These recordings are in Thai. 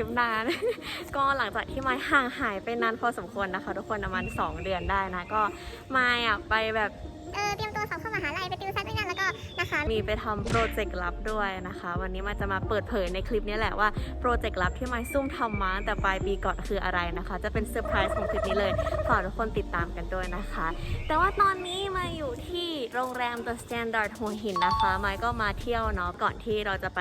ลิปนาน ก็หลังจากที่ไม้ห่างหายไปนานพอสมควรนะคะ ทุกคนประมาณ 2 เดือนได้นะ ก็ไม้อะไปแบบ เออเตรียมตัวสอบเข้ามหาลัยไปติวซัดด้วยกันะ นะคะ มีไปทำโปรเจกต์ลับด้วยนะคะ วันนี้มาจะมาเปิดเผยในคลิปนี้แหละว่าโปรเจกต์ลับที่ไมซุ่มทำมาแต่ปลายปีก่อนคืออะไรนะคะ จะเป็นเซอร์ไพรส์ของคลิปนี้เลยฝากทุกคนติดตามกันด้วยนะคะ แต่ว่าตอนนี้มาอยู่ที่โรงแรม The Standard หัวหินนะคะไม้ก็มาเที่ยวเนาะก่อนที่เราจะไป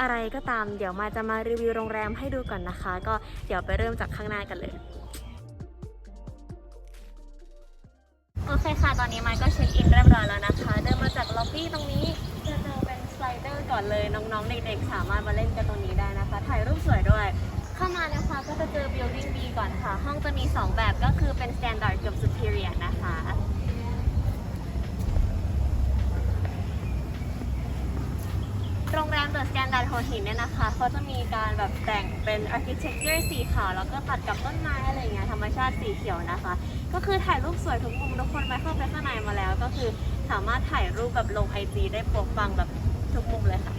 อะไรก็ตาม เดี๋ยวมาจะมารีวิวโรงแรมให้ดูก่อนนะคะ ก็เดี๋ยวไปเริ่มจากข้างหน้ากันเลย เคค่ะ ตอนนี้ไมค์ก็เช็คอินเรียบร้อยแล้วนะคะ เดินมาจากล็อบบี้ตรงนี้จะเจอเป็นสไลเดอร์ก่อนเลย น้องๆ เด็กๆ สามารถมาเล่นกันตรงนี้ได้นะคะ ถ่ายรูปสวยด้วย เข้ามานะคะก็จะเจอ building B ก่อนค่ะ ห้องจะมี 2 แบบก็คือเป็น standard กับ superior นะคะ โรงแรม The Standard หัวหินเนี่ยนะคะเขาจะมีการแบบแต่งเป็น architecture สีขาวแล้วก็ตัดกับต้นไม้อะไรอย่างเงี้ยธรรมชาติสีเขียวนะคะ ก็คือถ่ายรูปสวยทุกมุมทุกคนไปเข้าไปข้างในมาแล้ว ก็คือสามารถถ่ายรูปแบบลงไอจีได้โปรฟังแบบทุกมุมเลยค่ะ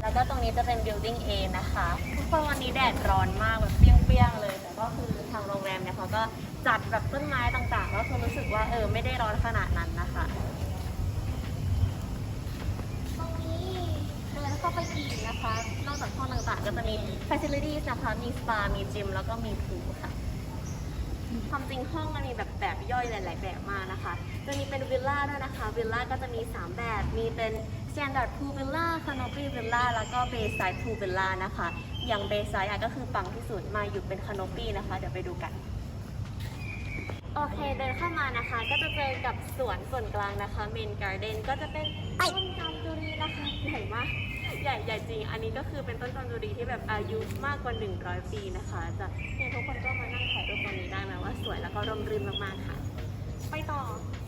แล้วก็ตรงนี้จะเป็น building A นะคะทุกคนวันนี้แดดร้อนมากแบบเปรี้ยงๆเลย แต่ก็คือทางโรงแรมเนี่ยเขาก็จัดแบบต้นไม้ต่างๆ ก็คือรู้สึกว่าเออไม่ได้ร้อนขนาดนั้นนะคะ เดินเข้าไปอีกนะคะ นอกจากห้องต่างๆ ก็จะมี facilities นะคะ มีสปา มีจิม แล้วก็มีพูลค่ะ ความจริงห้องมันมีแบบแบบย่อยหลาย ๆ แบบมากนะคะ จะมีเป็นวิลล่าด้วยนะคะ วิลล่าก็จะมี 3 แบบ มีเป็น standard pool villa canopy villa แล้วก็ bayside pool villa นะคะ อย่าง bayside ก็คือปังที่สุด มาอยู่เป็น canopy นะคะ เดี๋ยวไปดูกัน โอเคเดินเข้ามานะคะ ก็จะเจอกับสวนส่วนกลางนะคะ main garden ก็จะเป็นต้นจามจุรีนะคะใหญ่มากใหญ่ใหญ่จริง อันนี้ก็คือเป็นต้นจามจุรีที่แบบอายุมากกว่า 100 ปีนะคะจะเนี่ยทุกคนก็มานั่งถ่ายรูปตรงนี้ได้ไหมว่าสวยแล้วก็ร่มรื่นมากๆค่ะ ไปต่อส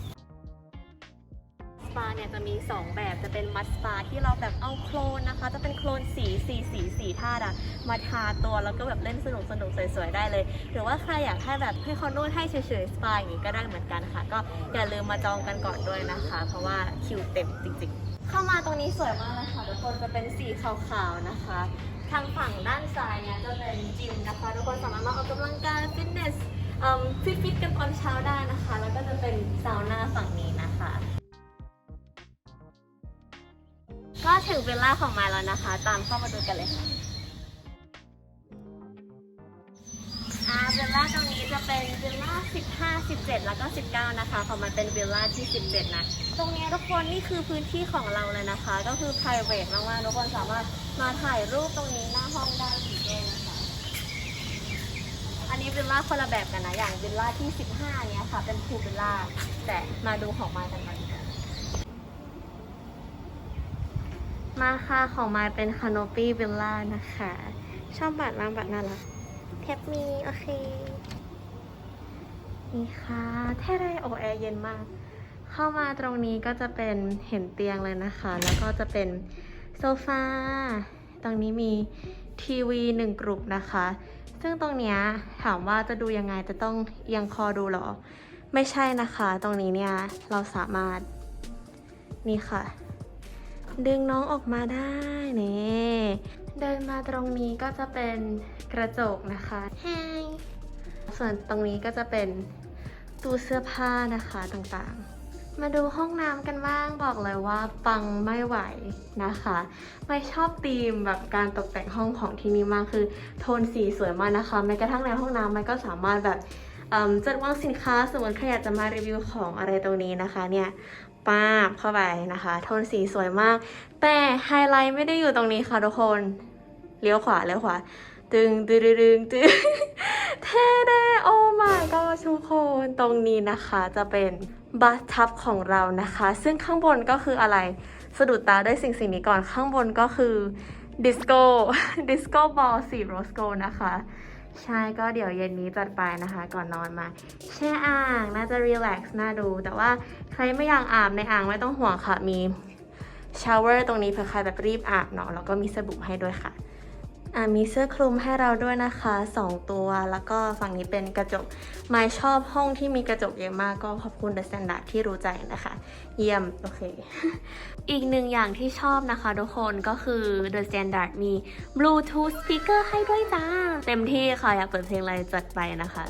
ปาเนี่ยจะมี 2 แบบจะเป็นมัสสปาที่เราแบบเอาโคลนนะคะ จะเป็นโคลนสีสีสีสีธาตุอะมาทาตัวแล้วก็แบบเล่นสนุกสนุกสวยๆได้เลย หรือว่าใครอยากให้แบบให้เขานวดให้เฉยๆสปาอย่างนี้ก็ได้เหมือนกันค่ะ ก็อย่าลืมมาจองกันก่อนด้วยนะคะ เพราะว่าคิวเต็มจริงๆ เข้ามาตรงนี้สวยมากเลยค่ะทุกคนจะเป็นสีขาวๆนะคะ ทางฝั่งด้านซ้ายเนี่ยจะเป็นจิมนะคะทุกคนสามารถมาออกกำลังกายฟิตเนสฟิตฟิตๆกันตอนเช้าได้นะคะ แล้วก็จะเป็นซาวน่าฝั่งนี้นะคะ ก็ถึงเวลาของมาแล้วนะคะ ตามเข้ามาดูกันเลยค่ะอ่าเวลล่าตรงนี้จะเป็นวิลล่า15 17 แล้วก็ 19 นะคะของมันเป็นวิลล่าที่ 17 นะ ตรงนี้ทุกคนนี่คือพื้นที่ของเราเลยนะคะ ก็คือ private มากๆทุกคนสามารถมาถ่ายรูปตรงนี้หน้าห้องได้ด้วยนะคะ อันนี้วิลล่าคนละแบบกันนะ อย่างวิลล่าที่ 15 เนี้ยค่ะ เป็นพูลวิลล่า แต่มาดูของมากันก่อนดีกว่า มาค่ะของมาเป็นคาน o ปี้วิลล่านะคะ ชอบบัตรมากบัตรน่ารักเทปมี โอเค นี่ค่ะแท้ไรโอแอร์เย็นมาก เข้ามาตรงนี้ก็จะเป็นเห็นเตียงเลยนะคะ แล้วก็จะเป็นโซฟาตรงนี้มีทีวีหนึ่งกลุ่มนะคะ ซึ่งตรงเนี้ยถามว่าจะดูยังไงจะต้องเอียงคอดูหรอ ไม่ใช่นะคะ ตรงนี้เนี่ยเราสามารถนี่ค่ะ ดึงน้องออกมาได้นี่เดินมาตรงนี้ก็จะเป็นกระจกนะคะไฮส่วนตรงนี้ก็จะเป็นตู้เสื้อผ้านะคะต่างๆ มาดูห้องน้ำกันบ้างบอกเลยว่าปังไม่ไหวนะคะไม่ชอบธีมแบบการตกแต่งห้องของที่นี่มากคือโทนสีสวยมากนะคะแม้กระทั่งในห้องน้ำมันก็สามารถแบบเอิ่มจัดวางสินค้าสมมติใครอยากจะมารีวิวของอะไรตรงนี้นะคะเนี่ย ป้าบเข้าไปนะคะ โทนสีสวยมาก แต่ไฮไลท์ไม่ได้อยู่ตรงนี้ค่ะทุกคน เลี้ยวขวาเลี้ยวขวา ตึงตึงตึงตึงเท่เด้โอ้ my god ทุกคนตรงนี้นะคะจะเป็นบัตทับของเรานะคะ ซึ่งข้างบนก็คืออะไรสะดุดตาด้วยสิ่งสิ่งนี้ก่อนข้างบนก็คือดิสโก้ดิสโก้บอลสีโรสโกนะคะ ใช่ก็เดี๋ยวเย็นนี้จัดไปนะคะ ก่อนนอนมา แช่อ่างน่าจะรีแลกซ์น่าดู แต่ว่าใครไม่อยากอาบในอ่างไม่ต้องห่วงค่ะมีชาวเวอร์ตรงนี้เผื่อใครแบบรีบอาบเนาะแล้วก็มีสบู่ให้ด้วยค่ะ มีเสื้อคลุมให้เราด้วยนะคะสองตัว แล้วก็ฝั่งนี้เป็นกระจกไมายชอบห้องที่มีกระจกเยอะมากก็ขอบคุณ The Standard ที่รู้ใจนะคะ เยี่ยม โอเค อีกหนึ่งอย่างที่ชอบนะคะทุกคนก็คือ The Standard มี Bluetooth speaker ให้ด้วยจ้า เต็มที่ค่ะ อยากเปิดเพลงอะไรจัดไปนะคะ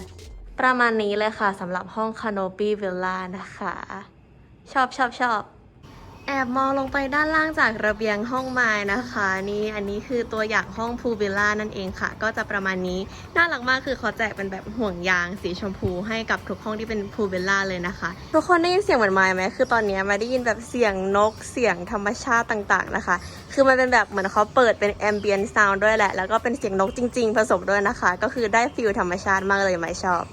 ประมาณนี้เลยค่ะสำหรับห้อง Canopy Villa นะคะ ชอบชอบชอบ แอบมองลงไปด้านล่างจากระเบียงห้องไม้นะคะ นี่อันนี้คือตัวอย่างห้องพูลวิลล่านั่นเองค่ะ ก็จะประมาณนี้น่ารักมากคือเขาแจกเป็นแบบห่วงยางสีชมพูให้กับทุกห้องที่เป็นพูลวิลล่าเลยนะคะ ทุกคนได้ยินเสียงเหมือนไม้ไหมคือตอนนี้มาได้ยินแบบเสียงนกเสียงธรรมชาติต่างๆนะคะ คือมันเป็นแบบเหมือนเขาเปิดเป็นแอมเบียนซาวด์ด้วยแหละแล้วก็เป็นเสียงนกจริง ๆ ผสมด้วยนะคะ ก็คือได้ฟิลธรรมชาติมากเลยไม่ชอบ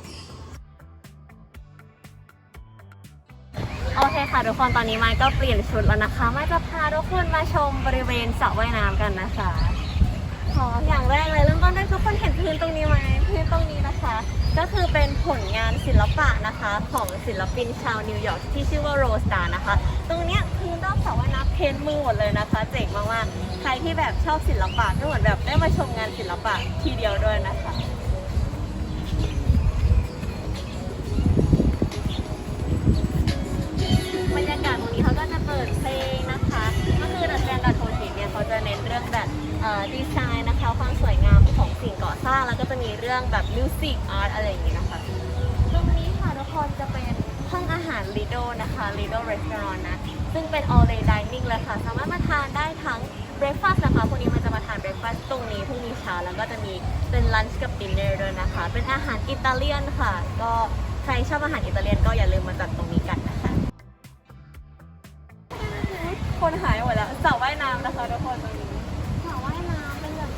คค่ะทุกคนตอนนี้ไม้ก็เปลี่ยนชุดแล้วนะคะไม้จะพาทุกคนมาชมบริเวณสระว่ายน้ำกันนะคะขออย่างแรกเลยเริ่มต้นด้วยทุกคนเห็นพื้นตรงนี้ไหมพื้นตรงนี้นะคะ ก็คือเป็นผลงานศิลปะนะคะ ของศิลปินชาวนิวยอร์กที่ชื่อว่าโรสตานะคะ ตรงเนี้ยพื้นรอบสระว่ายน้ำเพ้นมือหมดเลยนะคะเจ๋งมากๆใครที่แบบชอบศิลปะก็เหมือนแบบได้มาชมงานศิลปะทีเดียวด้วยนะคะ ดีไซน์นะคะ ความสวยงามของสิ่งก่อสร้าง แล้วก็จะมีเรื่องแบบมิวสิกอาร์ตอะไรอย่างนี้นะคะ ตรงนี้ค่ะทุกคนจะเป็นห้องอาหาร Lido นะคะ Lido Restaurant นะ ซึ่งเป็น all day dining เลยค่ะ สามารถมาทานได้ทั้ง breakfast นะคะพวกนี้มันจะมาทาน breakfast ตรงนี้พรุ่งนี้เช้าแล้วก็จะมีเป็น lunch กับ dinner ด้วยนะคะ เป็นอาหารอิตาเลียนค่ะ ก็ใครชอบอาหารอิตาเลียนก็อย่าลืมมาจัดตรงนี้กันนะคะคนหายหมดแล้วสระว่ายน้ำนะคะทุกคนตรงนี้สระว่ายน้ำเป็นแบบ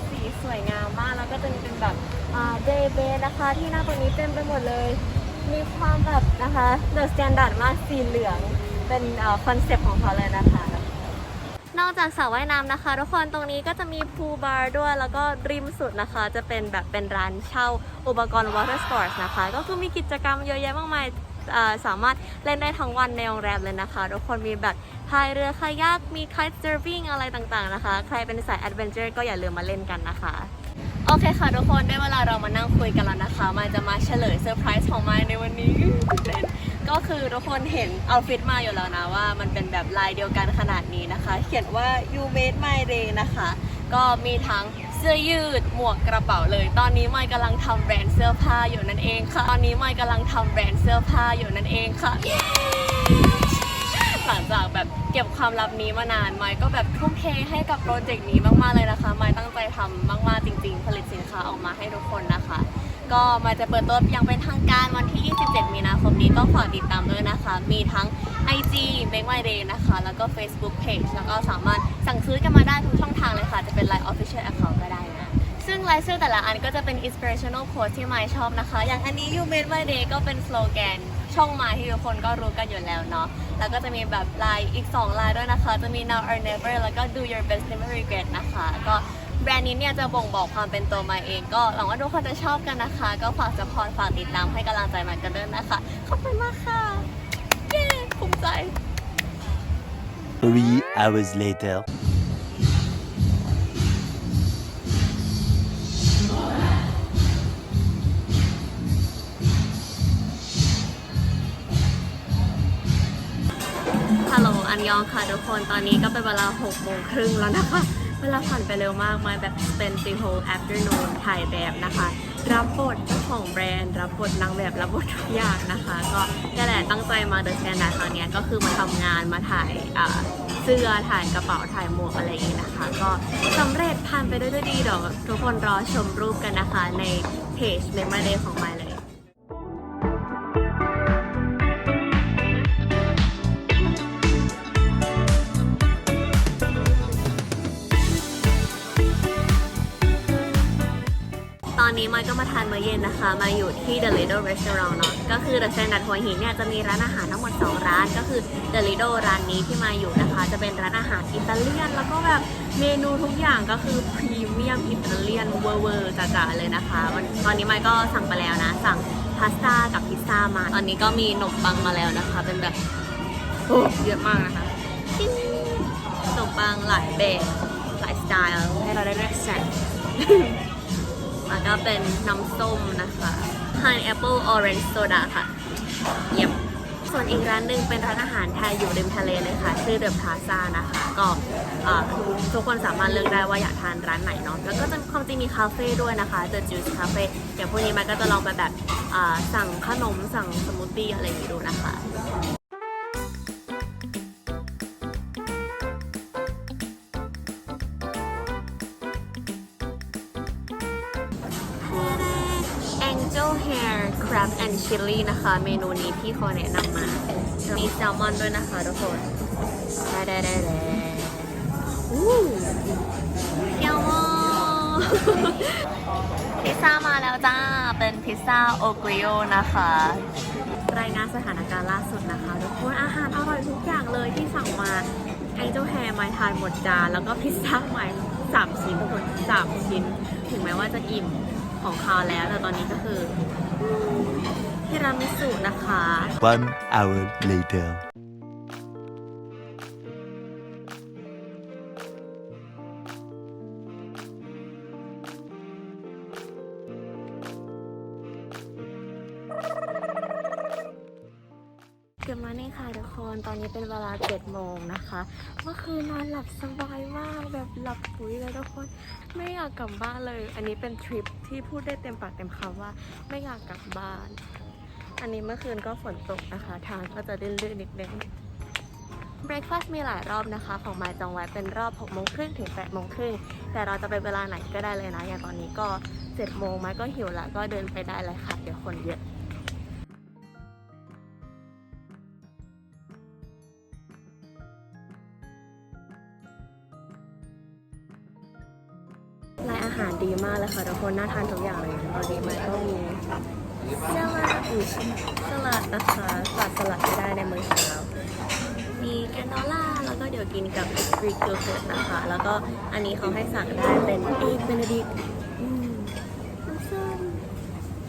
สวยงามมากแล้วก็จะมีเป็นแบบเดย์เบนะคะ ที่หน้าตรงนี้เต็มไปหมดเลย มีความแบบนะคะเดอะสแตนดาร์ดมากสีเหลืองเป็นคอนเซปต์ของเขาเลยนะคะ นอกจากสระว่ายน้ำนะคะ ทุกคนตรงนี้ก็จะมีพูลบาร์ด้วย แล้วก็ริมสุดนะคะ จะเป็นแบบเป็นร้านเช่าอุปกรณ์ water sports นะคะ ก็คือมีกิจกรรมเยอะแยะมากมายสามารถเล่นได้ทั้งวันในโรงแรมเลยนะคะ ทุกคนมีแบบ พายเรือคายัก มี kite surfing อะไรต่างๆนะคะ ใครเป็นสาย adventure ก็อย่าลืมมาเล่นกันนะคะ โอเคค่ะทุกคนได้เวลาเรามานั่งคุยกันแล้วนะคะมายจะมาเฉลยเซอร์ไพรส์ของมายในวันนี้ ก็คือทุกคนเห็นเอาฟิตมาอยู่แล้วนะว่า มันเป็นแบบลายเดียวกันขนาดนี้นะคะ เขียนว่า you made my day นะคะ ก็มีทั้งเสื้อยืดหมวกกระเป๋าเลย ตอนนี้ไมายกำลังทำแบรนด์เสื้อผ้าอยู่นั่นเองค่ะ ตอนนี้ไมายกำลังทำแบรนด์เสื้อผ้าอยู่นั่นเองค่ะ หลังจากแบบเก็บความลับนี้มานานไมค์ก็แบบทุ่มเทให้กับโปรเจกต์นี้มากๆเลยนะคะไมค์ตั้งใจทำมากๆจริง ๆ ผลิตสินค้าออกมาให้ทุกคนนะคะ ก็ไมาจะเปิดตัวอย่างเป็นทางการวันที่ 27 มีนาคมนี้ก็ฝากติดตามด้วยนะคะ มีทั้ง IG Make My Day นะคะ แล้วก็ Facebook Page แล้วก็สามารถสั่งซื้อกันมาได้ทุกช่องทางเลยค่ะ จะเป็น Line Official Account ก็ได้นะซึ่งลายเสื้อแต่ละอันก็จะเป็น inspirational quote ที่ไมค์ชอบนะคะ อย่างอันนี้ You Made My Day ก็เป็นสโลแกน ช่องมาที่ทุกคนก็รู้กันอยู่แล้วเนาะแล้วก็จะมีแบบลายอีก 2 ลายด้วยนะคะ จะมี now or never แล้วก็ do your best never regret นะคะ ก็แบรนด์นี้เนี่ยจะบ่งบอกความเป็นตัวมาเอง ก็หวังว่าทุกคนจะชอบกันนะคะ ก็ฝากสปอร์ตฝากติดตามให้กำลังใจมันกันด้วยนะคะ ขอบคุณมากค่ะ เย้ภูมิใจ Three hours later. ค่ะทุกคนตอนนี้ก็เป็นเวลา6โมงครึ่งแล้วนะคะ เวลาผ่านไปเร็วมากมาแบบ spend the whole afternoon ถ่ายแบบนะคะ รับบทเจ้าของแบรนด์ รับบทนางแบบรับบททุกอย่างนะคะ ก็นี่แหละตั้งใจมา The Standard ครั้งนี้ก็คือมาทำงานมาถ่ายเสื้อถ่ายกระเป๋าถ่ายหมวกอะไรอย่างงี้นะคะ ก็สำเร็จผ่านไปด้วยดีเดี๋ยวทุกคนรอชมรูปกันนะคะในเพจ Make My Day ของไมเลย อยก็มาทานมื้อเย็นนะคะ มาอยู่ที่ The Lido Restaurant เนาะก็คือ The Standard หัวหินเนี่ยจะมีร้านอาหารทั้งหมด 2 ร้าน ก็คือ The Lido ร้านนี้ที่มาอยู่นะคะ จะเป็นร้านอาหารอิตาเลียน แล้วก็แบบเมนูทุกอย่างก็คือพรีเมียมอิตาเลียนเวอร์เวอร์จ๋าๆเลยนะคะตอนนี้ไมายก็สั่งไปแล้วนะ สั่งพาสต้ากับพิซซ่ามา ตอนนี้ก็มีขนมปังมาแล้วนะคะ เป็นแบบโอ้เยอะมากนะคะชิ้นขนมปังหลายแบบหลายสไตล์ให้เราได้เลือกสรร แล้วก็เป็นน้ำส้มนะคะ Pineapple Orange Soda ค่ะ เยี่ยม ส่วนอีกร้านหนึ่งเป็นร้านอาหารไทยอยู่ริมทะเลเลยค่ะ ชื่อเดอะพลาซ่านะคะ ก็ทุกคนสามารถเลือกได้ว่าอยากทานร้านไหนเนาะ แล้วก็จะความจริงมีคาเฟ่ด้วยนะคะ The Juice Cafe เดี๋ยวพรุ่งนี้มันก็จะลองไปแบบสั่งขนมสั่งสมูทตี้อะไรอย่างนี้ดูนะคะ Angel Hair Crab and Chili นะคะ เมนูนี้พี่เขาแนะนำมาจะมีแซลมอนด้วยนะคะทุกคนได้ได้ได้ได้อู้เกียวโมพิซซ่ามาแล้วจ้า เป็นพิซซ่าโอกริโอนะคะ รายงานสถานการณ์ล่าสุดนะคะทุกคนอาหารอร่อยทุกอย่างเลยที่สั่งมา Angel Hair มาทานหมดจานแล้วก็พิซซ่าใหม่สามชิ้นทุกคนสามชิ้น ถึงแม้ว่าจะอิ่ม ของคาแล้วแต่ตอนนี้ก็คือทีรามิสุนะคะ One hour later. มานี่ค่ะทุกคนตอนนี้เป็นเวลา7โมงนะคะเมื่อคืนนอนหลับสบายมากแบบหลับปุ๋ยเลยทุกคน ไม่อยากกลับบ้านเลย อันนี้เป็นทริปที่พูดได้เต็มปากเต็มคำว่า ไม่อยากกลับบ้าน อันนี้เมื่อคืนก็ฝนตกนะคะ ทางก็จะลื่นๆนิดนึง Breakfast มีหลายรอบนะคะ ของมายจองไว้เป็นรอบ6โมงครึ่งถึง8โมงครึ่งแต่เราจะไปเวลาไหนก็ได้เลยนะ อย่างตอนนี้ก็7โมงมายก็หิวแล้วก็เดินไปได้เลยค่ะ เดี๋ยวคนเยอะ ดีมากเลยค่ะทุกคนน่าทานทุกอย่างเลยตอนนี้มันก็มีสลัดอุ๊ยสลัดนะคะขาดสลัดไม่ได้ในมื้อเช้ามีแกนโนล่าแล้วก็เดี๋ยวกินกับกรีกโยเกิร์ตนะคะ แล้วก็อันนี้เขาให้สั่งได้เป็นเอกเบนดิกอืมน้ำส้ม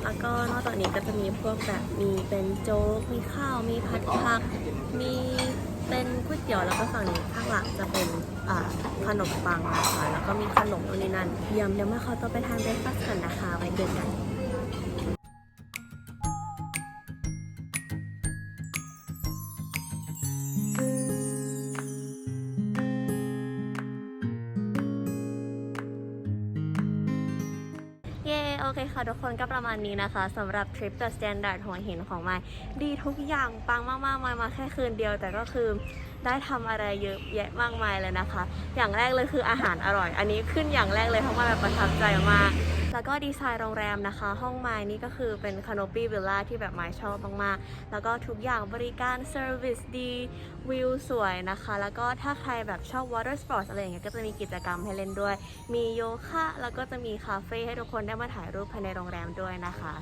แล้วก็นอกจากนี้ก็จะมีพวกแบบมีเป็นโจ๊ก มีข้าว มีผัดผัก มีเป็นก๋วยเตี๋ยวแล้วก็ฝั่งนี้ข้างหลังจะเป็น ขนมปังนะคะแล้วก็มีขนมนู่นนี่นั่นเยี่ยมเดี๋ยวมาเขาตัวไปทานเบรคฟาสต์กันนะคะไว้เจอกัน ค่ะทุกคนก็ประมาณนี้นะคะสำหรับทริปเดอะสแตนดาร์ดหัวหินของมาดีทุกอย่างปังมากๆมายมาแค่คืนเดียวแต่ก็คือได้ทำอะไรเยอะแยะมากมายเลยนะคะ อย่างแรกเลยคืออาหารอร่อย อันนี้ขึ้นอย่างแรกเลยเพราะมาแบบประทับใจมาก แล้วก็ดีไซน์โรงแรมนะคะ ห้องไม้นี่ก็คือเป็นคานอปี้วิลล่าที่แบบไม้ชอบมากๆ แล้วก็ทุกอย่างบริการเซอร์วิสดีวิวสวยนะคะ แล้วก็ถ้าใครแบบชอบวอเตอร์สปอร์ตอะไรอย่างเงี้ยก็จะมีกิจกรรมให้เล่นด้วย มีโยคะแล้วก็จะมีคาเฟ่ให้ทุกคนได้มาถ่ายรูปภายในโรงแรมด้วยนะคะ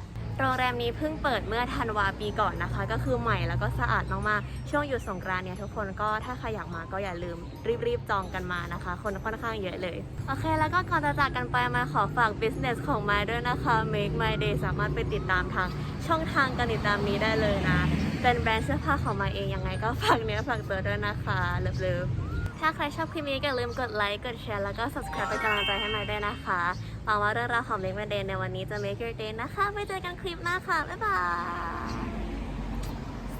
โรงแรมนี้เพิ่งเปิดเมื่อธันวาปีก่อนนะคะ ก็คือใหม่แล้วก็สะอาดมากๆ ช่วงหยุดสงกรานต์เนี่ยทุกคนก็ถ้าใครอยากมาก็อย่าลืมรีบๆจองกันมานะคะ คนค่อนข้างเยอะเลย โอเค แล้วก็ก่อนจะจากกันไปมาขอฝาก business ของไมด้วยนะคะ Make My Day สามารถไปติดตามทางช่องทางการติดตามนี้ได้เลยนะ เป็นแบรนด์เสื้อผ้าของมาเองยังไงก็ฝากเนื้อฝากตัวด้วยนะคะเลิฟๆ ถ้าใครชอบคลิปนี้ก็อย่าลืมกดไลค์ กดแชร์ แล้วก็ subscribe เป็นกำลังใจให้ไม่ได้นะคะหวังว่าเรื่องราวของเล็กประเด็นในวันนี้จะ make your day นะคะไว้เจอกันคลิปหน้าค่ะ บ๊ายบาย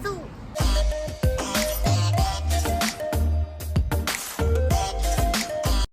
สู้